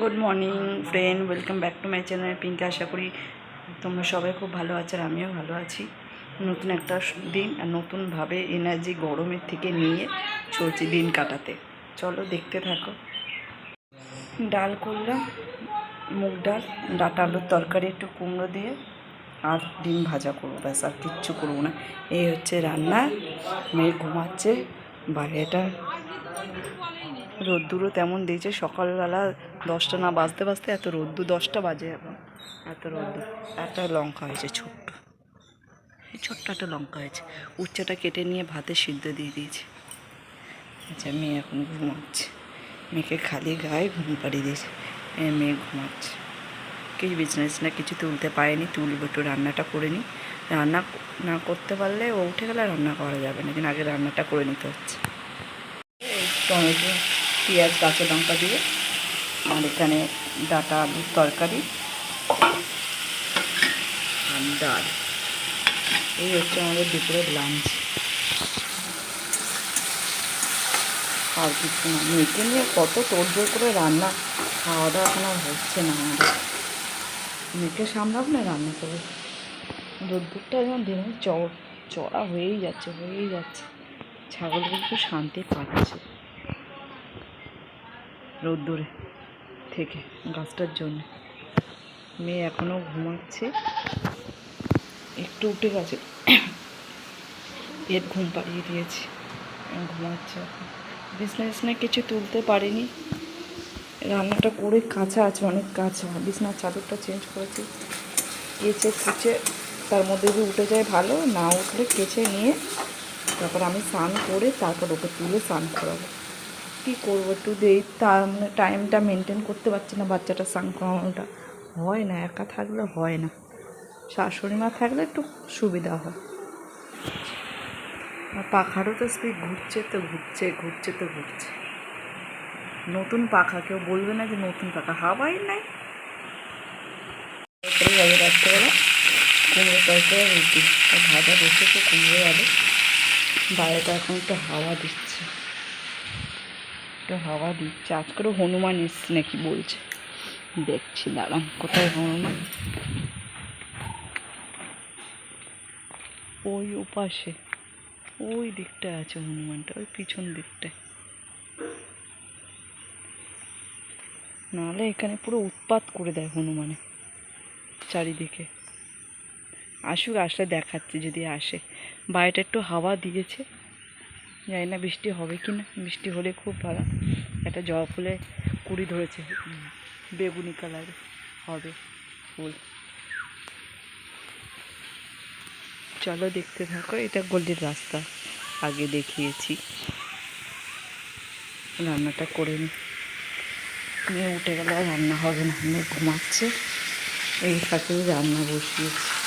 Good morning friend welcome back to my channel Pinky আশা করি তোমরা সবাই খুব ভালো আছো আর আমিও ভালো আছি। নতুন একটা দিন আর নতুনভাবে এনার্জি গরমের থেকে নিয়ে চলছি দিন কাটাতে। চলো দেখতে থাকো। ডাল করলাম, মুগ ডাল, ডাটা আলুর তরকারি, একটু কুমড়ো দিয়ে, আর ডিম ভাজা করব। ব্যাস, আর কিচ্ছু করব না। এই হচ্ছে রান্না। মেয়ে ঘুমাচ্ছে বাইরেটা রোদ্দুরও তেমন দিয়েছে। সকালবেলা দশটা না, বাজতে বাজতে এত রোদ্দুর, দশটা বাজে এখন। এত রোদ্দুর, একটা লঙ্কা হয়েছে ছোট্ট। এই ছোট্ট একটা লঙ্কা হয়েছে। উচ্চটা কেটে নিয়ে ভাতে সিদ্ধ দিয়ে দিয়েছি। আচ্ছা মেয়ে এখন ঘুমাচ্ছে। মেয়েকে খালি গায়ে ঘুম পাড়িয়ে দিয়েছে। এ মেয়ে ঘুমাচ্ছে। কিছু বিজনেস না কিছু তুলতে পারেনি, তুলব একটু রান্নাটা করে নিই রান্না না করতে পারলে ও উঠে গেলে রান্না করা যাবে না। কিন্তু আগে রান্নাটা করে নিতে হচ্ছে। টমেটো পেঁয়াজ, কাঁচা লঙ্কা দিয়ে। আর এখানে ডাটা, আলুর তরকারি। আর ডাল। এই হচ্ছে আমাদের দুপুরের লাঞ্চ আর কিছু না। মেয়েকে নিয়ে কত তোড়জোড় করে রান্না। খাওয়া দাওয়া আর হচ্ছে না আমাদের। মেয়েকে সামলাবো না রান্না করে রোদ্দুরটা যেমন দিনে চড় চড়া হয়েই যাচ্ছে হয়েই যাচ্ছে। ছাগলগুলো একটু শান্তি পাচ্ছে। রোদ্দুরে থেকে গাছটার জন্য। মেয়ে এখনও ঘুমাচ্ছে। একটু উঠে গেছে। পেট ঘুম পাড়িয়ে দিয়েছি। ঘুমাচ্ছে এখন। বিছনা বিছনা কিছু তুলতে পারিনি। রান্নাটা করে কাঁচা আছে, অনেক কাঁচা। বিছনার চাদরটা চেঞ্জ করেছি। কেচে কুচে তার মধ্যে যদি উঠে যায় ভালো। না উঠলে কেচে নিয়ে তারপর আমি স্নান করে তারপর ওকে তুলে স্নান করাবো। কী করব? একটু মানে টাইমটা মেনটেন করতে পারছি না বাচ্চাটা করানোটা হয় না, একা থাকলে হয় না। শাশুড়ি মা থাকলে একটু সুবিধা হয়। আর পাখারও তো স্পিড ঘুরছে তো ঘুরছে ঘুরছে তো ঘুরছে। নতুন পাখা, কেউ বলবে না যে নতুন পাখা, হাওয়াই নাই। রাত্রেবেলা, কুমড়ো তরকারি রুটি। ভাজা বসেছে কুমড়ো আলু। বাইরেটা এখন একটু হাওয়া দিচ্ছে। একটু হাওয়া দিচ্ছে। আজকেরও হনুমান এসছে নাকি বলছে। দেখছি, দাঁড়ান, কোথায় হনুমান? ওই ওপাশে। ওই দিকটায় আছে হনুমানটা, ওই পিছন দিকটায়। নাহলে এখানে পুরো উৎপাত করে দেয় হনুমানে, চারিদিকে। আসুক, আসলে দেখাচ্ছে, যদি আসে। বাইরেটা একটু হাওয়া দিয়েছে। জানি না বৃষ্টি হবে কি না বৃষ্টি হলে খুব ভালো। একটা জবা ফুলে কুড়ি ধরেছে। বেগুনি কালার হবে ফুল। চলো দেখতে থাকো, এটা গলির রাস্তা। আগে দেখিয়েছি। রান্নাটা করে নি। মেয়ে উঠে গেলে রান্না হবে না। মেয়ে ঘুমাচ্ছে। এই ফাঁকে রান্না বসিয়েছি।